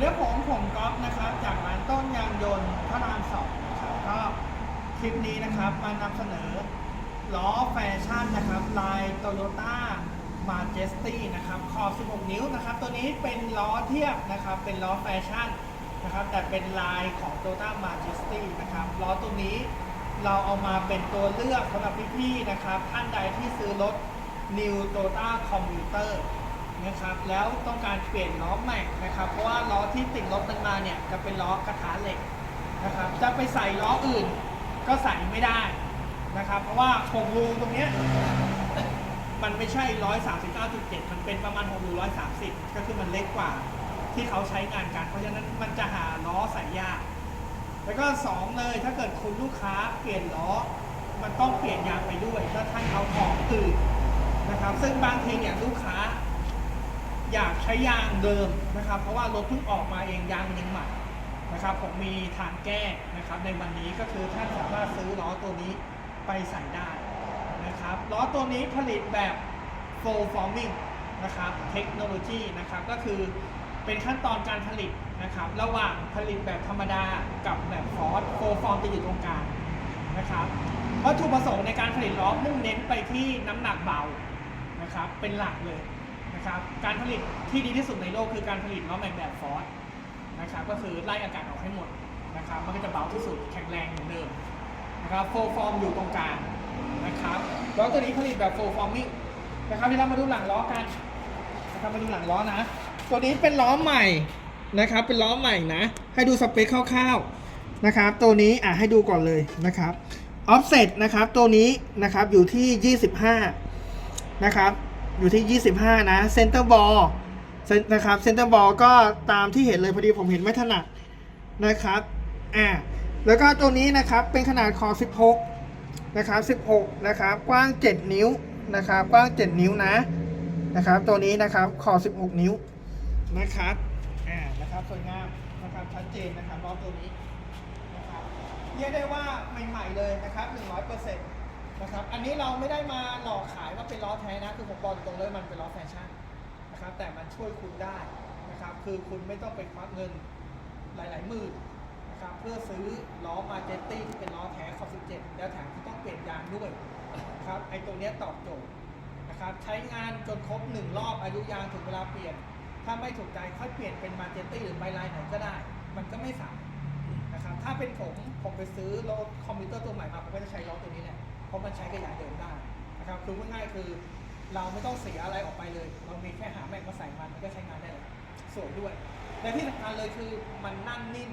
ดีผมผมก๊อฟนะครับจากร้านต้นยางยนต์พระรามสองนะครับก็คลิปนี้นะครับมานำเสนอล้อแฟชั่นนะครับลายโตโยต้ามาเจสตี้นะครับขอบ16 นิ้วนะครับ ตัวนี้เป็นล้อเทียบนะครับ เป็นล้อแฟชั่นนะครับ แต่เป็นลายของ t o y o t a m a j e s t y นะครับล้อตัวนี้เราเอามาเป็นตัวเลือกสำหรับพี่ๆนะครับ ท่านใดที่ซื้อรถ New Toyota Commuter นะครับแล้วต้องการเปลี่ยนล้อแม็กนะครับ เพราะว่าล้อที่ติดรถมันมาเนี่ยจะเป็นล้อกระถาเหล็กนะครับ จะไปใส่ล้ออื่นก็ใส่ไม่ได้นะครับ เพราะว่า6รูตรงเนี้ยมันไม่ใช่139.7มันเป็นประมาณ6รู130ก็คือมันเล็กกว่าที่เขาใช้งานกัน เพราะฉะนั้นมันจะหาล้อใส่ยาก แล้วก็สองเลยถ้าเกิดคุณลูกค้าเปลี่ยนล้อ มันต้องเปลี่ยนยางไปด้วยถ้าท่านเอาของอื่นนะครับ ซึ่งบางทีเนี่ยลูกค้า อยากใช้ยางเดิมนะครับ เพราะว่ารถเพิ่งออกมาเองยางมันยังใหม่นะครับผมมีทางแก้นะครับ ในวันนี้ก็คือท่านสามารถซื้อล้อตัวนี้ไปใส่ได้นะครับล้อตัวนี้ผลิตแบบ full forming นะครับเทคโนโลยีนะครับก็คือเป็นขั้นตอนการผลิตนะครับ ระหว่างผลิตแบบธรรมดากับแบบฟอร์สโฟฟอร์มจะอยู่ตรงกลางนะครับวัตถุประสงค์ในการผลิตล้อมุ่งเน้นไปที่น้ำหนักเบานะครับเป็นหลักเลย นะครับการผลิตที่ดีที่สุดในโลกคือการผลิตล้อแม็กแบบฟอร์สนะครับก็คือไล่อากาศออกให้หมดนะครับมันก็จะเบาที่สุดแข็งแรงเหมือนเดิมนะครับโฟฟอร์มอยู่ตรงกลางนะครับล้อตัวนี้ผลิตแบบโฟฟอร์มิ่งนะครับที่เรามาดูหลังล้อกันนะครับมาดูหลังล้อนะ ตัวนี้เป็นล้อใหม่นะครับเป็นล้อใหม่นะ ให้ดูสเปคคร่าวๆนะครับตัวนี้อะให้ดูก่อนเลยนะครับออฟเซตนะครับตัวนี้นะครับอยู่ที่ 25นะครับ อยู่ที่ 25 นะเซนเตอร์บอลนะครับเซนเตอร์บอลก็ตามที่เห็นเลยพอดีผมเห็นไม่ถนัดนะครับอ่าแล้วก็ตัวนี้นะครับเป็นขนาดคอ16 นะครับ 16 นะครับ กว้าง 7 นิ้วนะครับ กว้าง 7 นิ้วนะนะครับ ตัวนี้นะครับคอ16 นิ้วนะครับอ่านะครับสวยงามนะครับชัดเจนนะครับล้อตัวนี้นะครับเรียกได้ว่าใหม่ๆเลยนะครับ100% นะครับ อันนี้เราไม่ได้มาหลอกขายว่าเป็นล้อแท้นะ คือผมบอกตรงเลยมันเป็นล้อแฟชั่นนะครับ แต่มันช่วยคุณได้นะครับ คือคุณไม่ต้องไปควักเงินหลายๆหมื่นนะครับ เพื่อซื้อล้อมาเจตตี้ที่เป็นล้อแท้คอ17 แล้วแถมที่ต้องเปลี่ยนยางด้วยนะครับ ไอ้ตรงนี้ตอบโจทย์นะครับ ใช้งานจนครบหนึ่งรอบอายุยางถึงเวลาเปลี่ยน ถ้าไม่ถูกใจค่อยเปลี่ยนเป็นมาเจตตี้หรือไบไลน์ไหนก็ได้ มันก็ไม่สาย นะครับถ้าเป็นผมผมไปซื้อรถคอมพิวเตอร์ตัวใหม่มาผมก็จะใช้ล้อตัวนี้แหละเพราะมันใช้กับยางเดิมได้นะครับคือพูดง่ายๆคือ เราไม่ต้องเสียอะไรออกไปเลย เรามีแค่หาแม็กมาใส่มันมันก็ใช้งานได้เลยสวยด้วยและที่สำคัญเลยคือมันนั่งนิ่ม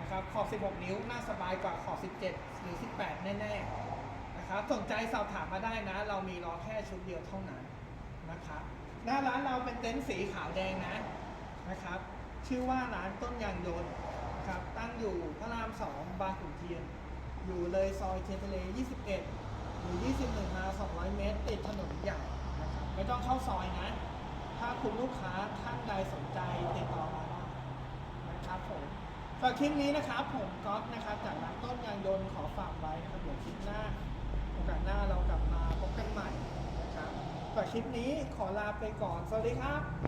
นะครับขอบ 16 นิ้วนั่งสบายกว่าขอบ 17 หรือ 18 แน่ๆนะครับสนใจสอบถามมาได้นะ เรามีล้อแค่ชุดเดียวเท่านั้นนะครับหน้าร้านเราเป็นเต็นท์สีขาวแดงนะนะครับชื่อว่าร้านต้นยางยนต์ ครับ ตั้งอยู่พระรามสองบางขุนเทียน อยู่เลยซอยเทียนทะเล 21 หรือ 21 มา 200 เมตร ติดถนนใหญ่นะครับไม่ต้องเข้าซอยนะ ถ้าคุณลูกค้าท่านใดสนใจติดต่อมาได้นะครับผมฝากคลิปนี้นะครับ ผมก๊อฟนะครับ จากร้านต้นยางยนต์ขอฝากไว้นะครับเดี๋ยวคลิปหน้าโอกาสหน้าเรากลับมาพบกันใหม่นะครับฝากคลิปนี้ขอลาไปก่อน สวัสดีครับ